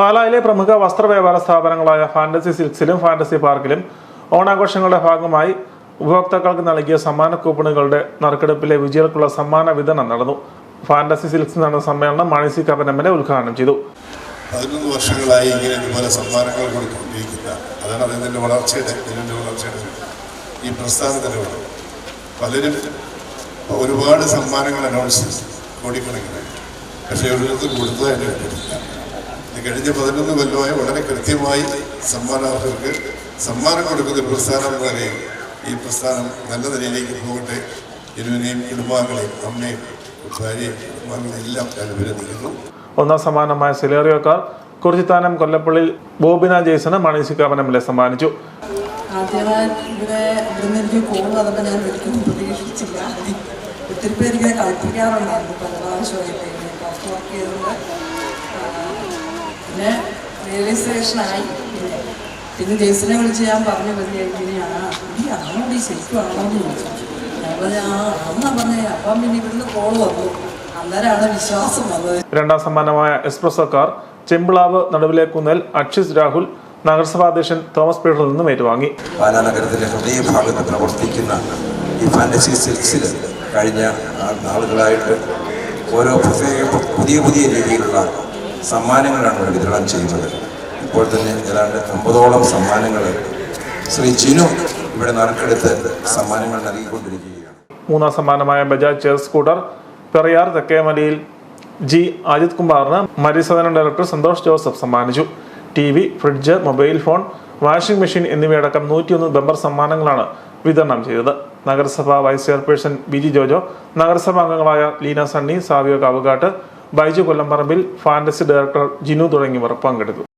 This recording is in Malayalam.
പാലായിലെ പ്രമുഖ വസ്ത്ര വ്യാപാര സ്ഥാപനങ്ങളായ ഫാന്റസി സിൽക്സിലും ഫാന്റസി പാർക്കിലും ഓണാഘോഷങ്ങളുടെ ഭാഗമായി ഉപഭോക്താക്കൾക്ക് നൽകിയ സമ്മാന കൂപ്പണുകളുടെ നറുക്കെടുപ്പിലെ വിജയികൾക്കുള്ള സമ്മാന വിതരണം നടന്നു. ഫാന്റസി സിൽക്സ് നടന്ന സമ്മേളനം മാണിസി കവനമ്മലെ ഉദ്ഘാടനം ചെയ്തു. പതിനൊന്ന് വർഷങ്ങളായി ഇങ്ങനെ ഇതുപോലെ സമ്മാനങ്ങൾ കൊടുത്തുകൊണ്ടിരിക്കുന്ന അതാണ് അതിന്റെ വളർച്ചയുടെ ഇതിന്റെ വളർച്ചയുടെ ഈ പ്രസ്ഥാനത്തിന്റെ പലരും ഒരുപാട് സമ്മാനങ്ങൾ അനൗൺസ് ചെയ്തു. കോടിക്കണക്കിന്. പക്ഷേ ഒരിടത്തും കൊടുത്തതായിട്ട് കണ്ടിട്ടില്ല. ഇത് കഴിഞ്ഞ പതിനൊന്ന് കൊല്ലമായി വളരെ കൃത്യമായി സമ്മാനാർഹർക്ക് സമ്മാനം കൊടുക്കുന്ന പ്രസ്ഥാനം എന്ന നിലയിൽ ഈ പ്രസ്ഥാനം നല്ല നിലയിലേക്ക് പോകട്ടെ. ഇരുവിനെയും കുടുംബാംഗങ്ങളെയും അമ്മയും ഭാര്യയും കുടുംബാംഗങ്ങളെയും എല്ലാം ഞാൻ അഭിനന്ദിക്കുന്നു. ഒന്നാം സമ്മാനമായ സിലേറിയോക്കാർ കുറിച്ചിത്താനം കൊല്ലപ്പള്ളി ബോബിന ജെയ്സണ് മാണിസി വില സമ്മാനിച്ചു. ആദ്യമായി ഇവിടെ ഇവിടുന്ന് എനിക്ക് കോൾ വന്നപ്പോൾ ഞാൻ ഒരിക്കലും പ്രതീക്ഷിച്ചില്ല. ഒത്തിരി പേര് ഇങ്ങനെ കളിപ്പിക്കാറുണ്ടായിരുന്നു പല പ്രാവശ്യമായിട്ട്. വർക്ക് ആ, പിന്നെ റിയലൈസേഷനായി പിന്നെ പിന്നെ ജെയ്സിനെ വിളിച്ച് ഞാൻ പറഞ്ഞു വലിയ ഇങ്ങനെയാണ് ഈ ആണോ ഈ ശരിക്കും ആണോ എന്ന് ചോദിച്ചു. ഞാൻ പറഞ്ഞു ആ അന്നാ പറഞ്ഞേ അപ്പം പിന്നെ ഇവിടുന്ന് കോൾ വന്നു. അന്നേരമാണ് വിശ്വാസം വന്നത്. രണ്ടാം സമ്മാനമായ എക്സ്പ്രസോ കാർ ചെമ്പിളാവ് കുന്നൽ അക്ഷിസ് രാഹുൽ നഗരസഭാ അധ്യക്ഷൻ തോമസ് പീറ്ററിൽ നിന്നും ഏറ്റുവാങ്ങി. പാലാ നഗരത്തിലെ ഹൃദയഭാഗത്ത് പ്രവർത്തിക്കുന്ന ഈ ഫാന്റസി സിൽക്സിൽ കഴിഞ്ഞ ആ- നാളുകളായിട്ട് ഓരോ പുതിയ പുതിയ രീതിയിലുള്ള സമ്മാനങ്ങളാണ് വിതരണം ചെയ്യുന്നത്. ഇപ്പോൾ തന്നെ ഏതാണ്ട് അമ്പതോളം സമ്മാനങ്ങൾ ശ്രീ ചിനു ഇവിടെ നറുക്കെടുത്ത് സമ്മാനങ്ങൾ നൽകിക്കൊണ്ടിരിക്കുകയാണ്. മൂന്നാം സമ്മാനമായ ബജാജ് ചെയർ സ്കൂട്ടർ പെറിയാർ തെക്കേമലയിൽ ജി അജിത് കുമാറിന് മരിസദനം ഡയറക്ടർ സന്തോഷ് ജോസഫ് സമ്മാനിച്ചു. T V fridge mobile phone washing machine എന്നിവയടക്കം നൂറ്റിയൊന്ന് ബമ്പർ സമ്മാനങ്ങളാണ് വിതരണം ചെയ്തത്. നഗരസഭാ vice chairperson B G Jojo നഗരസഭാ അംഗങ്ങളായ ലീന സണ്ണി സാവിയോ കാവുകാട്ട് ബൈജു കൊല്ലംപറമ്പിൽ ഫാന്റസി ഡയറക്ടർ ജിനു തുടങ്ങിയവർ പങ്കെടുത്തു.